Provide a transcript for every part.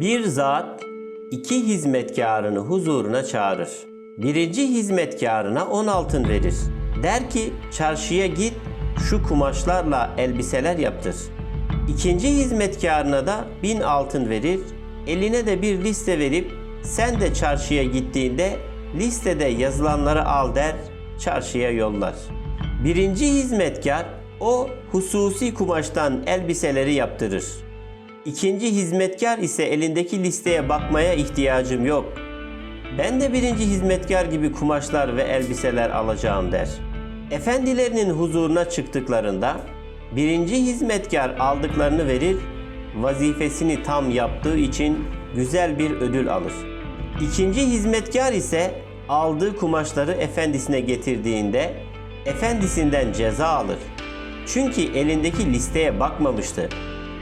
Bir zat iki hizmetkarını huzuruna çağırır. Birinci hizmetkarına on altın verir. Der ki çarşıya git şu kumaşlarla elbiseler yaptır. İkinci hizmetkarına da bin altın verir. Eline de bir liste verip sen de çarşıya gittiğinde listede yazılanları al der, çarşıya yollar. Birinci hizmetkar o hususi kumaştan elbiseleri yaptırır. İkinci hizmetkar ise elindeki listeye bakmaya ihtiyacım yok. Ben de birinci hizmetkar gibi kumaşlar ve elbiseler alacağım der. Efendilerinin huzuruna çıktıklarında birinci hizmetkar aldıklarını verir, vazifesini tam yaptığı için güzel bir ödül alır. İkinci hizmetkar ise aldığı kumaşları efendisine getirdiğinde efendisinden ceza alır. Çünkü elindeki listeye bakmamıştı.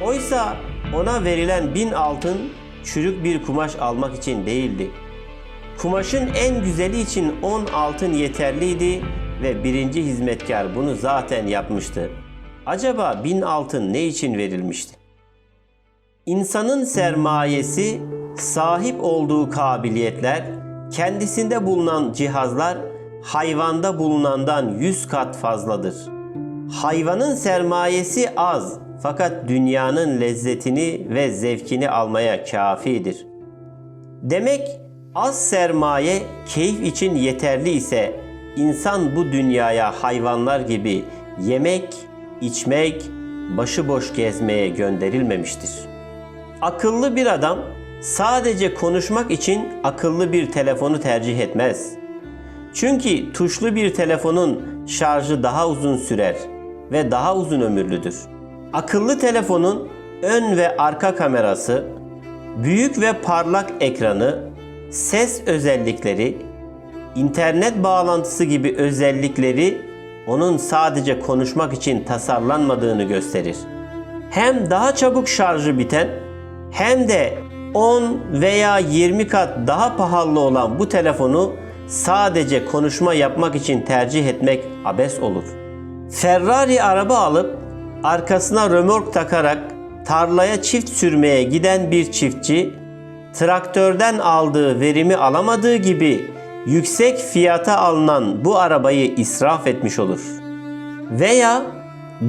Oysa ona verilen bin altın çürük bir kumaş almak için değildi. Kumaşın en güzeli için 10 altın yeterliydi ve birinci hizmetkar bunu zaten yapmıştı. Acaba bin altın ne için verilmişti? İnsanın sermayesi, sahip olduğu kabiliyetler, kendisinde bulunan cihazlar hayvanda bulunandan 100 kat fazladır. Hayvanın sermayesi az fakat dünyanın lezzetini ve zevkini almaya kafidir. Demek az sermaye keyif için yeterli ise insan bu dünyaya hayvanlar gibi yemek, içmek, başıboş gezmeye gönderilmemiştir. Akıllı bir adam sadece konuşmak için akıllı bir telefonu tercih etmez. Çünkü tuşlu bir telefonun şarjı daha uzun sürer ve daha uzun ömürlüdür. Akıllı telefonun ön ve arka kamerası, büyük ve parlak ekranı, ses özellikleri, internet bağlantısı gibi özellikleri onun sadece konuşmak için tasarlanmadığını gösterir. Hem daha çabuk şarjı biten hem de 10 veya 20 kat daha pahalı olan bu telefonu sadece konuşma yapmak için tercih etmek abes olur. Ferrari araba alıp arkasına römork takarak tarlaya çift sürmeye giden bir çiftçi traktörden aldığı verimi alamadığı gibi yüksek fiyata alınan bu arabayı israf etmiş olur. Veya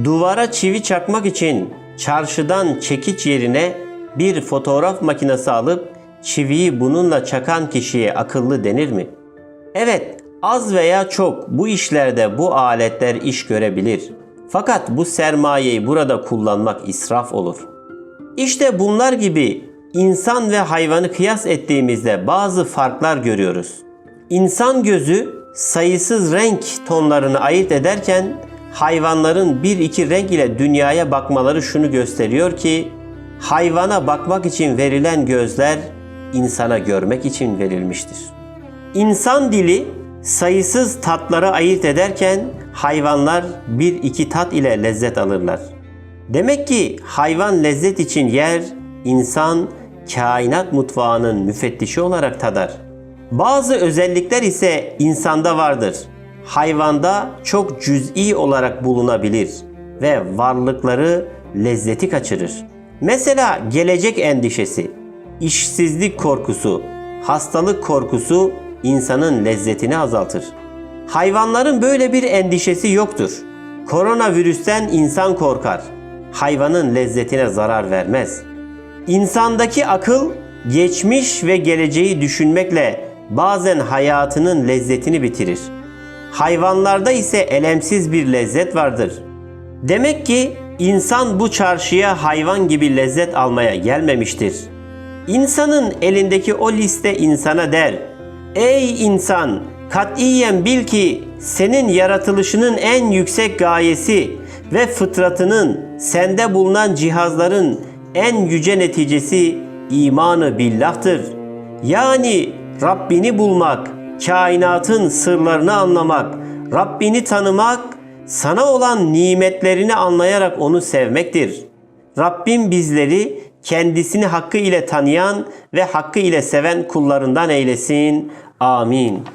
duvara çivi çakmak için çarşıdan çekiç yerine bir fotoğraf makinesi alıp çiviyi bununla çakan kişiye akıllı denir mi? Evet, az veya çok bu işlerde bu aletler iş görebilir. Fakat bu sermayeyi burada kullanmak israf olur. İşte bunlar gibi insan ve hayvanı kıyas ettiğimizde bazı farklar görüyoruz. İnsan gözü sayısız renk tonlarını ayırt ederken hayvanların bir iki renk ile dünyaya bakmaları şunu gösteriyor ki hayvana bakmak için verilen gözler insana görmek için verilmiştir. İnsan dili sayısız tatları ayırt ederken hayvanlar bir iki tat ile lezzet alırlar. Demek ki hayvan lezzet için yer, insan kainat mutfağının müfettişi olarak tadar. Bazı özellikler ise insanda vardır. Hayvanda çok cüz'i olarak bulunabilir ve varlıkları lezzeti kaçırır. Mesela gelecek endişesi, işsizlik korkusu, hastalık korkusu insanın lezzetini azaltır. Hayvanların böyle bir endişesi yoktur. Koronavirüsten insan korkar. Hayvanın lezzetine zarar vermez. İnsandaki akıl geçmiş ve geleceği düşünmekle bazen hayatının lezzetini bitirir. Hayvanlarda ise elemsiz bir lezzet vardır. Demek ki insan bu çarşıya hayvan gibi lezzet almaya gelmemiştir. İnsanın elindeki o liste insana der. Ey insan! Katiyen bil ki senin yaratılışının en yüksek gayesi ve fıtratının sende bulunan cihazların en yüce neticesi imanı billahtır. Yani Rabbini bulmak, kainatın sırlarını anlamak, Rabbini tanımak, sana olan nimetlerini anlayarak onu sevmektir. Rabbim bizleri kendisini hakkı ile tanıyan ve hakkı ile seven kullarından eylesin. Amin.